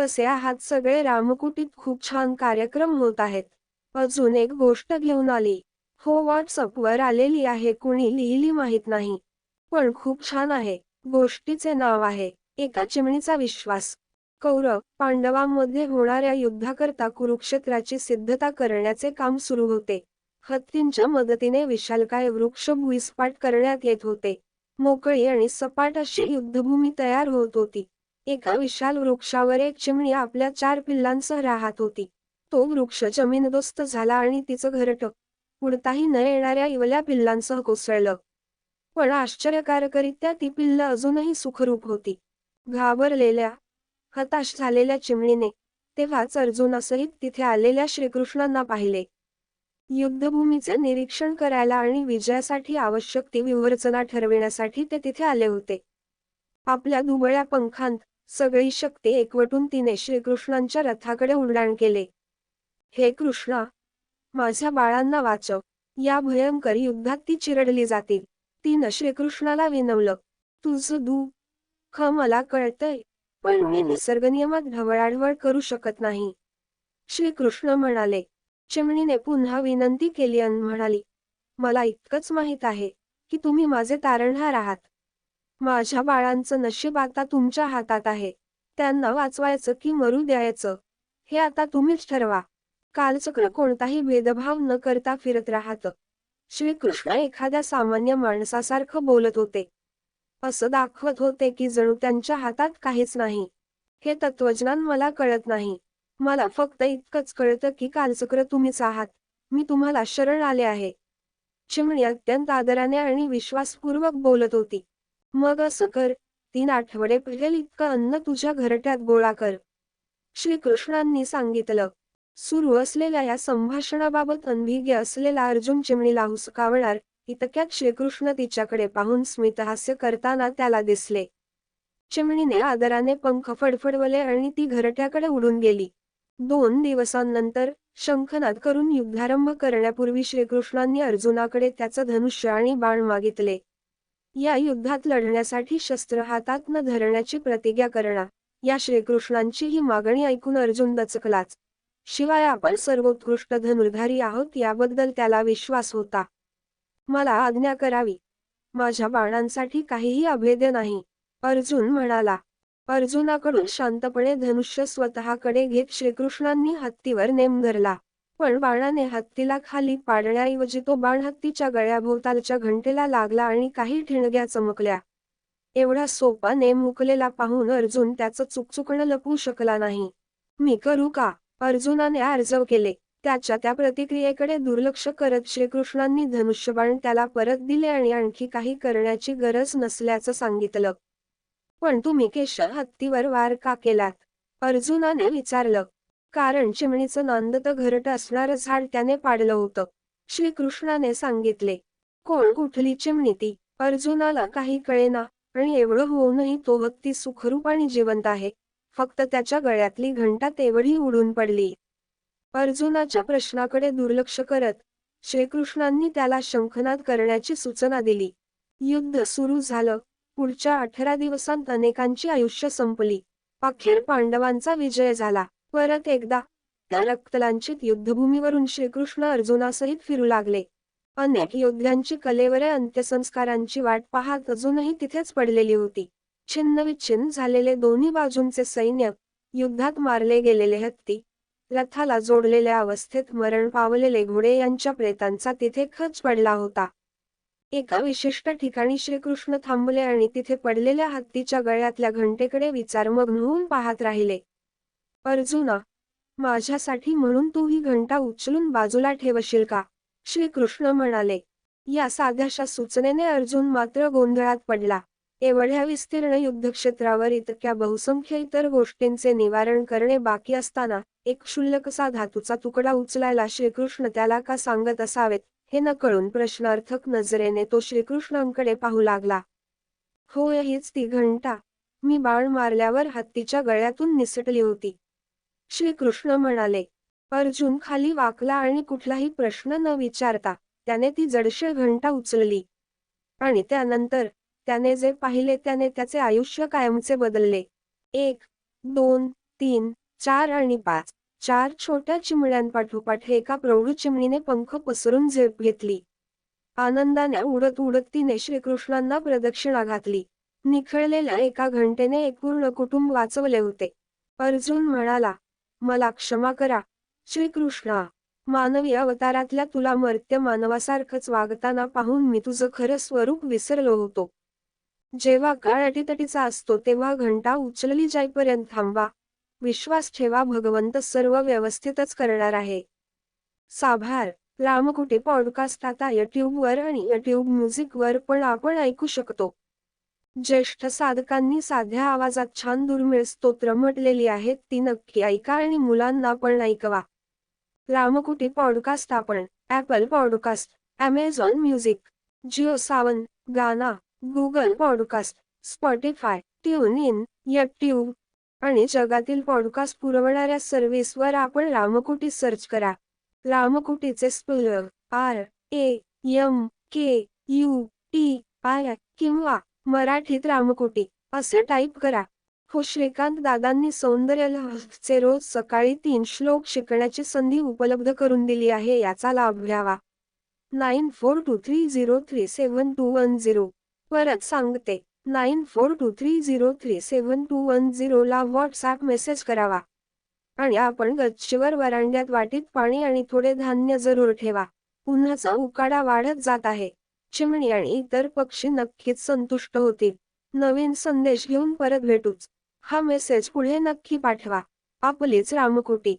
कसे आहात? सगळे रामकुटीत खूप छान कार्यक्रम होत आहेत. अजून एक गोष्ट घेऊन आली. हो व्हॉट्सअपवर आलेली आहे. कुणी लिहिली माहीत नाही. पण खूप छान आहे. गोष्टीचे नाव आहे. एका चिमणीचा विश्वास. कौरव पांडवांमध्ये होणाऱ्या युद्धाकरता कुरुक्षेत्राची सिद्धता करण्याचे काम सुरू होते. हत्तींच्या मदतीने विशालकाय वृक्ष भुईसपाट करण्यात येत होते. मोकळी आणि सपाट अशी युद्धभूमी तयार होत होती. एका विशाल वृक्षावर एक चिमणी आपल्या चार पिल्लांसह राहत होती. तो वृक्ष जमीनदोस्त झाला आणि तिचं घरट उडताही न येणाऱ्या इवल्या पिल्लांसह कोसळलं. पण आश्चर्यकारकरित्या ती पिल्ल अजूनही सुखरूप होती. घाबरलेल्या हताश झालेल्या चिमणीने तेव्हाच अर्जुनासहित तिथे आलेल्या श्रीकृष्णांना पाहिले. युद्धभूमीचे निरीक्षण करायला आणि विजयासाठी आवश्यक ती विवर्चना ठरविण्यासाठी ते तिथे आले होते. आपल्या दुबळ्या पंखांत सगळी शक्ती एकवटून तिने श्रीकृष्णांच्या रथाकडे उड्डाण केले. हे कृष्णा माझ्या बाळांना वाचव. या भयंकर युद्धात ती चिरडली जातील. तिनं श्रीकृष्णाला विनवलं. तुझं दू. ख मला कळतंय पण मी निसर्ग नियमात ढवळाढवळ करू शकत नाही. श्रीकृष्ण म्हणाले. चिमणीने पुन्हा विनंती केली आणि म्हणाली मला इतकंच माहीत आहे की तुम्ही माझे तारणहार आहात. माझ्या बाळांचं नशीब आता तुमच्या हातात आहे. त्यांना वाचवायचं की मरू द्यायचं? हे आता तुम्हीच ठरवा. कालचक्र कोणताही भेदभाव न करता फिरत राहतं. श्रीकृष्ण एखाद्या सामान्य माणसासारखं बोलत होते. असं दाखवत होते की जणू त्यांच्या हातात काहीच नाही. हे तत्वज्ञान मला कळत नाही. मला फक्त इतकंच कळतं की कालचक्र तुम्हीच आहात. मी तुम्हाला शरण आले आहे. चिमणी अत्यंत आदराने आणि विश्वासपूर्वक बोलत होती. मग असं कर तीन आठवडे पहिले इतकं अन्न तुझ्या घरट्यात गोळा कर. श्रीकृष्णांनी सांगितलं. सुरू असलेल्या या संभाषणाबाबत अनभिज्ञ असलेला अर्जुन चिमणीला हुसकावणार इतक्यात श्रीकृष्ण तिच्याकडे पाहून स्मितहास्य करताना त्याला दिसले. चिमणीने आदराने पंख फडफडवले आणि ती घरट्याकडे उडून गेली. दोन दिवसांनंतर शंखनाद करून युद्धारंभ करण्यापूर्वी श्रीकृष्णांनी अर्जुनाकडे त्याचं धनुष्य आणि बाण मागितले. या युद्धात लढण्यासाठी शस्त्र हातात न धरण्याची प्रतिज्ञा करणा. या श्रीकृष्णांची ही मागणी ऐकून अर्जुन दचकलाच. शिवाय आपण सर्वोत्कृष्ट धनुर्धारी आहोत याबद्दल त्याला विश्वास होता. मला आज्ञा करावी. माझ्या बाणांसाठी काहीही अभेद्य नाही. अर्जुन म्हणाला. अर्जुनाकडून शांतपणे धनुष्य स्वतःकडे घेत श्रीकृष्णांनी हत्तीवर नेम धरला. पण बाणाने हत्तीला खाली पाडण्याऐवजी तो बाण हत्तीच्या गळ्याभोवतालच्या घंटेला लागला आणि काही ठिणग्या चमकल्या. एवढा सोपा नेम मुकलेला पाहून अर्जुन त्याचं चुकचुकणं लपवू शकला नाही. मी करू का? अर्जुनाने अर्जव केले. त्याच्या त्या प्रतिक्रियेकडे दुर्लक्ष करत श्रीकृष्णांनी धनुष्यबाण त्याला परत दिले आणि आणखी काही करण्याची गरज नसल्याचं सांगितलं. पण तुम्ही केश हत्तीवर वार का केलात? अर्जुनाने विचारलं. कारण चिमणीचं नांद तर घरट असणारं झाड त्याने पाडलं होतं. श्रीकृष्णाने सांगितले कोण कुठली चिमणी ती? अर्जुनाला काही कळेना. आणि एवढं होऊनही तो हत्ती सुखरूप आणि जिवंत आहे. फक्त त्याच्या गळ्यातली घंटा तेवढी उडून पडली. अर्जुनाच्या प्रश्नाकडे दुर्लक्ष करत श्रीकृष्णांनी त्याला शंखनाद करण्याची सूचना दिली. युद्ध सुरू झालं. पुढच्या अठरा दिवसांत अनेकांची आयुष्य संपली. अखेर पांडवांचा विजय झाला. परत एकदा. त्या रक्तलांचित युद्धभूमीवरून श्रीकृष्ण अर्जुनासहित फिरू लागले. अनेक योद्ध्यांची कलेवरे अंत्यसंस्कारांची वाट पाहत अजूनही तिथेच पडलेली होती. छिन्नविच्छिन्न झालेले दोन्ही बाजूंचे सैन्य युद्धात मारले गेलेले हत्ती रथाला जोडलेल्या अवस्थेत मरण पावलेले घोडे यांच्या प्रेतांचा तिथे खच पडला होता. एका विशिष्ट ठिकाणी श्रीकृष्ण थांबले आणि तिथे पडलेल्या हत्तीच्या गळ्यातल्या घंटेकडे विचारमग्न होऊन पाहत राहिले. अर्जुना माझ्यासाठी म्हणून तू ही घंटा उचलून बाजूला ठेवशील का? श्रीकृष्ण म्हणाले. या साध्याशा सूचनेने अर्जुन मात्र गोंधळात पडला. एवढ्या विस्तीर्ण युद्धक्षेत्रावर इतक्या बहुसंख्य इतर गोष्टींचे निवारण करणे बाकी असताना एक क्षुल्लकसा धातूचा तुकडा उचलायला श्रीकृष्ण त्याला का सांगत असावेत हे न कळून प्रश्नार्थक नजरेने तो श्रीकृष्णांकडे पाहू लागला. होय हीच ती घंटा. मी बाण मारल्यावर हत्तीच्या गळ्यातून निसटली होती. श्रीकृष्ण म्हणाले अर्जुन खाली वाकला आणि कुठलाही प्रश्न न विचारता त्याने ती जडशे घंटा उचलली. आणि त्यानंतर त्याने जे पाहिले त्याने त्याचे आयुष्य कायमचे बदलले. एक दोन तीन चार आणि पाच. चार छोट्या चिमण्यांपाठोपाठ एका प्रौढ चिमणीने पंख पसरून झेप घेतली. आनंदाने उडत उडत तिने श्रीकृष्णांना प्रदक्षिणा घातली. निखळलेल्या एका घंटेने एक पूर्ण कुटुंब वाचवले होते. अर्जुन म्हणाला मला क्षमा करा. श्रीकृष्णा मानवी अवतारातल्या तुला मर्त्य मानवासारखंच वागताना पाहून मी तुझं खरं स्वरूप विसरलो होतो. जेव्हा काळ अटीतटीचा असतो तेव्हा घंटा उचलली जाईपर्यंत थांबवा. विश्वास ठेवा भगवंत सर्व व्यवस्थितच करणार आहे. साभार रामकुटे पॉडकास्ट आता युट्यूबवर आणि युट्यूब म्युझिकवर पण आपण ऐकू शकतो. ज्येष्ठ साधकांनी साध्या आवाजात छान दुर्मिळ स्तोत्र म्हटलेली आहेत ती नक्की ऐका आणि मुलांना पण ऐकवा. रामकुटी पॉडकास्ट आपण Apple podcast Amazon music Jio Saavn Gaana Google podcast Spotify tune in YouTube आणि जगातील पॉडकास्ट पुरवणाऱ्या सर्व्हिसवर आपण रामकुटी सर्च करा. रामकुटीचे speller R A M K U T I किंवा मराठीत रामकोटी असे टाईप करा. हो श्रीकांत दादांनी सौंदर्य चे रोज सकाळी तीन श्लोक शिकण्याची संधी उपलब्ध करून दिली आहे याचा लाभ घ्यावा. Nine four two three zero three seven two one zero. परत सांगते nine four two three zero three seven two one झिरोला WhatsApp message करावा. आणि आपण गच्चीवर वरांड्यात वाटीत पाणी आणि थोडे धान्य जरूर ठेवा. उन्हाचा उकाडा वाढत जात आहे. चिमणी आणि इतर पक्षी नक्कीच संतुष्ट होतील. नवीन संदेश घेऊन परत भेटूच. हा मेसेज पुढे नक्की पाठवा. आपलीच रामकोटी.